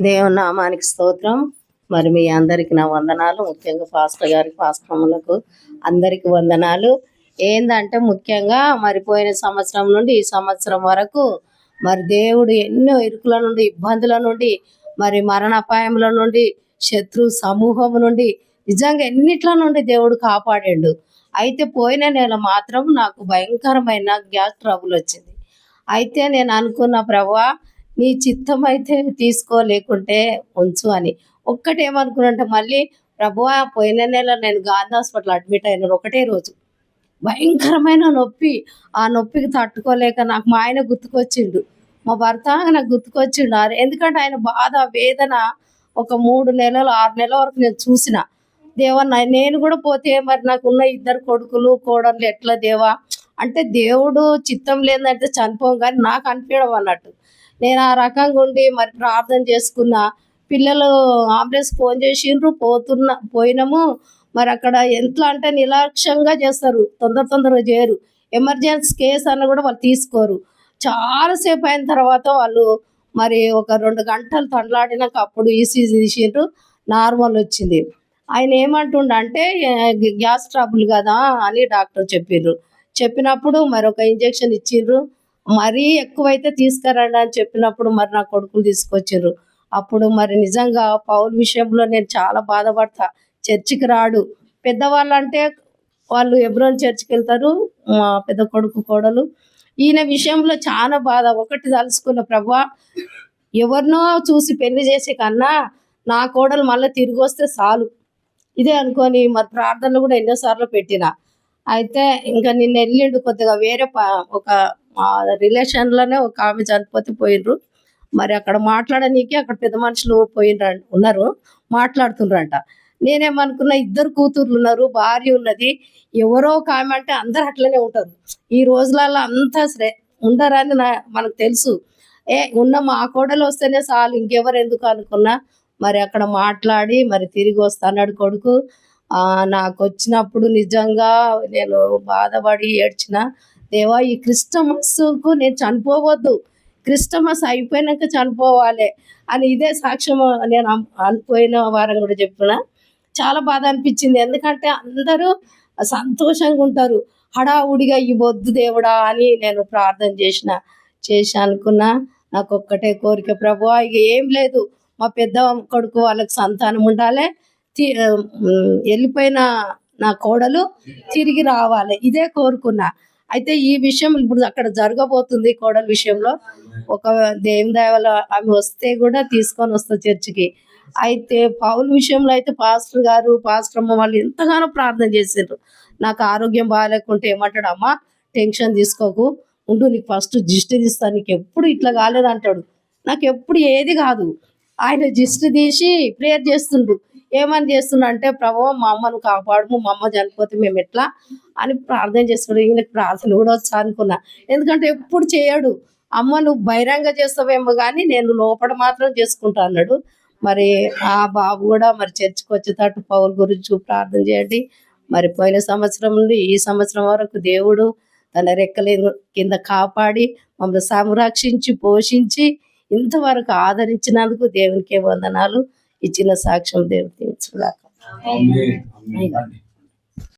దేవుని నామానికి స్తోత్రం. మరి మీ అందరికి నా వందనాలు. ముఖ్యంగా పాస్టర్ గారికి పాస్టర్లకు అందరికి వందనాలు. ఏందంటే ముఖ్యంగా మరి పోయిన సంవత్సరం నుండి ఈ సంవత్సరం వరకు మరి దేవుడు ఎన్నో ఇరుకుల నుండి ఇబ్బందుల నుండి మరి మరణాపాయముల నుండి శత్రు సమూహం నుండి నిజంగా ఎన్నిట్ల నుండి దేవుడు కాపాడాడు. అయితే పోయిన నెల మాత్రం నాకు భయంకరమైన గ్యాస్ ట్రబుల్ వచ్చింది. అయితే నేను అనుకున్న ప్రభా నీ చిత్తం అయితే తీసుకోలేకుంటే ఉంచు అని. ఒక్కటేమనుకున్నంటే మళ్ళీ ప్రభువా పోయిన నెల నేను గాంధీ హాస్పిటల్ అడ్మిట్ అయినాను ఒకటే రోజు. భయంకరమైన నొప్పి. ఆ నొప్పికి తట్టుకోలేక నాకు మా ఆయన గుర్తుకొచ్చిండు. మా భర్త నాకు గుర్తుకొచ్చిండు. ఎందుకంటే ఆయన బాధ వేదన ఒక మూడు నెలలు ఆరు నెలల వరకు నేను చూసిన. దేవా నేను కూడా పోతే మరి నాకున్న ఇద్దరు కొడుకులు కోడళ్ళు ఎట్లా దేవా? అంటే దేవుడు చిత్తం లేదంటే చనిపోం కానీ నాకు అనిపించడం అన్నట్టు. నేను ఆ రకంగా ఉండి మరి ప్రార్థన చేసుకున్న. పిల్లలు అంబులెన్స్ ఫోన్ చేసిండ్రు పోతున్న పోయినాము. మరి అక్కడ ఎట్లా అంటే నిర్లక్ష్యంగా చేస్తారు. తొందర తొందరగా చేయరు. ఎమర్జెన్సీ కేసు అన్న కూడా వాళ్ళు తీసుకోరు. చాలాసేపు అయిన తర్వాత వాళ్ళు మరి ఒక రెండు గంటలు తండ్లాడినాక అప్పుడు ఈసీజీ తీసిండ్రు. నార్మల్ వచ్చింది. ఆయన ఏమంటుండ అంటే గ్యాస్ ట్రబుల్ కదా అని డాక్టర్ చెప్పిండ్రు చెప్పినప్పుడు మరి ఒక ఇంజెక్షన్ ఇచ్చిండ్రు. మరీ ఎక్కువైతే తీసుకురండి అని చెప్పినప్పుడు మరి నా కొడుకులు తీసుకొచ్చారు. అప్పుడు మరి నిజంగా పౌల్ విషయంలో నేను చాలా బాధపడతా. చర్చికి రాడు. పెద్దవాళ్ళు అంటే వాళ్ళు ఎబ్రోన్ చర్చికి వెళ్తారు మా పెద్ద కొడుకు కోడలు. ఈయన విషయంలో చాలా బాధ. ఒకటి తలుసుకున్న ప్రభా ఎవరినో చూసి పెళ్ళి చేసే కన్నా నా కోడలు మళ్ళీ తిరిగి వస్తే చాలు. ఇదే అనుకొని మరి ప్రార్థనలు కూడా ఎన్నోసార్లు పెట్టిన. అయితే ఇంకా నిన్న వెళ్ళిండు కొద్దిగా వేరే ప- ఒక మా రిలేషన్లోనే ఒక ఆమె చనిపోతే పోయిండ్రు మరి అక్కడ మాట్లాడనీకి అక్కడ పెద్ద మనుషులు పోయినరు ఉన్నారు మాట్లాడుతున్నారంట నేనేమనుకున్నా ఇద్దరు కూతుర్లు ఉన్నారు భార్య ఉన్నది. ఎవరో ఒక ఆమె అంటే అందరు అట్లనే ఉంటారు. ఈ రోజులలో అంతా శ్రే ఉండరని నా మనకు తెలుసు. ఏ ఉన్న మా కోడలు వస్తేనే చాలు ఇంకెవరు ఎందుకు అనుకున్నా. మరి అక్కడ మాట్లాడి మరి తిరిగి వస్తాన్నాడు కొడుకు. నాకు వచ్చినప్పుడు నిజంగా నేను బాధపడి ఏడ్చిన దేవా ఈ క్రిస్టమస్కు నేను చనిపోవద్దు. క్రిస్టమస్ అయిపోయినాక చనిపోవాలి అని ఇదే సాక్ష్యం నేను అనిపోయిన వారం కూడా చెప్పిన. చాలా బాధ అనిపించింది. ఎందుకంటే అందరూ సంతోషంగా ఉంటారు. హడావుడిగా ఈ దేవుడా అని నేను ప్రార్థన చేసిన చేసి అనుకున్నా. నాకు ఒక్కటే కోరిక ప్రభు ఇక ఏం లేదు. మా పెద్ద కొడుకు వాళ్ళకి సంతానం ఉండాలి. వెళ్ళిపోయిన నా కోడలు తిరిగి రావాలి. ఇదే కోరుకున్నా. అయితే ఈ విషయం ఇప్పుడు అక్కడ జరగబోతుంది కోడల విషయంలో. ఒక దేవుని దయవల్ల ఆమె వస్తే కూడా తీసుకొని వస్తా చర్చికి. అయితే పౌల్ విషయంలో అయితే పాస్టర్ గారు పాస్టర్ అమ్మ వాళ్ళు ఎంతగానో ప్రార్థన చేసిండ్రు. నాకు ఆరోగ్యం బాగాలేకుంటే ఏమంటాడు అమ్మా టెన్షన్ తీసుకోకు. ఉండు నీకు ఫస్ట్ జిస్ట్ తీస్తాను నీకు ఎప్పుడు ఇట్లా కాలేదంటాడు. నాకు ఎప్పుడు ఏది కాదు. ఆయన జిస్ట్ తీసి ప్రేయర్ చేస్తుండ్రు. ఏమని చేస్తున్నా అంటే ప్రభు మా అమ్మను కాపాడము మా అమ్మ చనిపోతే మేము ఎట్లా? అని ప్రార్థన చేస్తున్నాడు. ఈయనకి ప్రార్థన కూడా వచ్చా అనుకున్నా. ఎందుకంటే ఎప్పుడు చేయడు. అమ్మ నువ్వు బహిరంగ చేస్తావేమో కానీ నేను లోపల మాత్రం చేసుకుంటా అన్నాడు. మరి ఆ బాబు కూడా మరి చర్చికి వచ్చేటట్టు పౌల్ గురించి ప్రార్థన చేయండి. మరి పోయిన సంవత్సరం నుండి ఈ సంవత్సరం వరకు దేవుడు తన రెక్కల కింద కాపాడి మమ్మల్ని సంరక్షించి పోషించి ఇంతవరకు ఆదరించినందుకు దేవునికే వందనాలు. ఇచ్చిన సాక్ష్యం ఆమేన్. ఆమేన్.